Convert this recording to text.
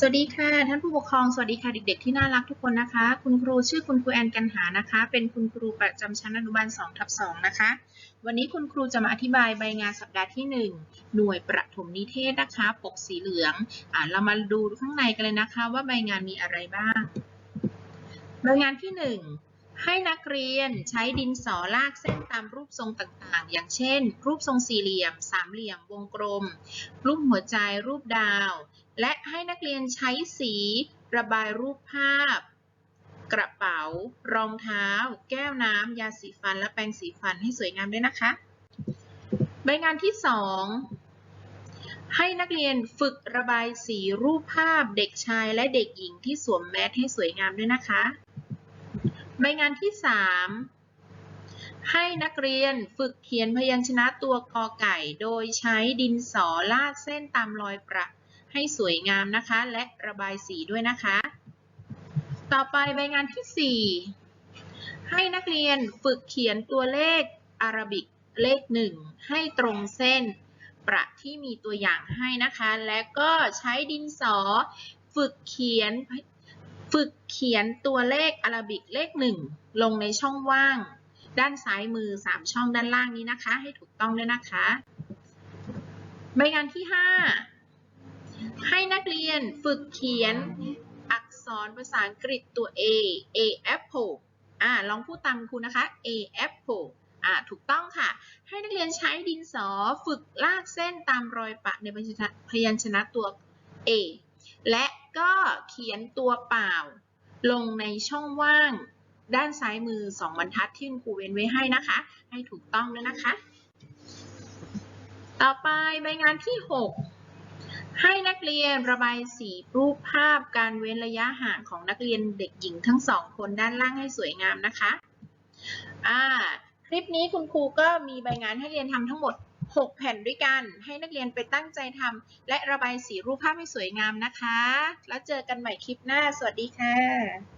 สวัสดีค่ะท่านผู้ปกครองสวัสดีค่ะเด็กๆที่น่ารักทุกคนนะคะ คุณครูชื่อคุณครูแอนกันหานะคะ เป็นคุณครูประจำชั้นอนุบาล2ทับ2นะคะ วันนี้คุณครูจะมาอธิบายใบงานสัปดาห์ที่ 1 หน่วยประถมนิเทศนะคะ ปกสีเหลืองอ่าเรามาดูข้างในกันเลยนะคะ ว่าใบงานมีอะไรบ้าง ใบงานที่ 1 ให้นักเรียนใช้ดินสอลากเส้นตามรูปทรงต่างๆ อย่างเช่น รูปทรงสี่เหลี่ยม สามเหลี่ยม วงกลม รูปหัวใจ รูปดาว และให้นักเรียนใช้สี ระบายรูปภาพ กระเป๋า รองเท้า แก้วน้ำ ยาสีฟัน และแปรงสีฟันให้สวยงามด้วยนะคะ ใบงานที่ 2 ให้นักเรียนฝึกระบายสีรูปภาพเด็กชายและเด็กหญิงที่สวมแมสให้สวยงามด้วยนะคะ ใบงานที่ 3 ให้นักเรียนฝึกเขียนพยัญชนะตัวกอไก่ โดยใช้ดินสอลากเส้นตามรอยประให้สวยงามนะคะ และระบายสีด้วยนะคะ ต่อไปใบงานที่ 4 ให้นักเรียนฝึกเขียนตัวเลขอาราบิกเลข 1 ให้ตรงเส้นประที่มีตัวอย่างให้นะคะ และก็ใช้ดินสอฝึกเขียน ฝึกเขียนตัวเลขอาราบิกเลข 1 ลงในช่องว่าง ด้านซ้ายมือ 3 ช่องด้านล่างนี้นะคะ ให้ถูกต้องด้วยนะคะ ใบงานที่ 5 ให้นักเรียนฝึกเขียนอักษรภาษาอังกฤษตัว A A apple อ่าลองพูดตามครูนะคะ A apple อ่าถูกต้องค่ะ ให้นักเรียนใช้ดินสอฝึกลากเส้นตามรอยปะในพยัญชนะพยัญชนะตัว A และ ก็เขียนตัวเปล่า ลงในช่องว่าง ด้านซ้ายมือ 2 บรรทัดที่คุณครูเว้นไว้ให้นะคะ ให้ถูกต้องด้วยนะคะ ต่อไปใบงานที่ 6 ให้นักเรียนระบายสีรูปภาพการเว้นระยะห่างของนักเรียนเด็กหญิงทั้งสองคนด้านล่างให้สวยงามนะคะ อ่าคลิปนี้คุณครูก็มีใบงานให้เรียนทำทั้งหมด 6 แผ่นด้วยกัน ให้นักเรียนไปตั้งใจทำและระบายสีรูปภาพให้สวยงามนะคะ แล้วเจอกันใหม่คลิปหน้า สวัสดีค่ะ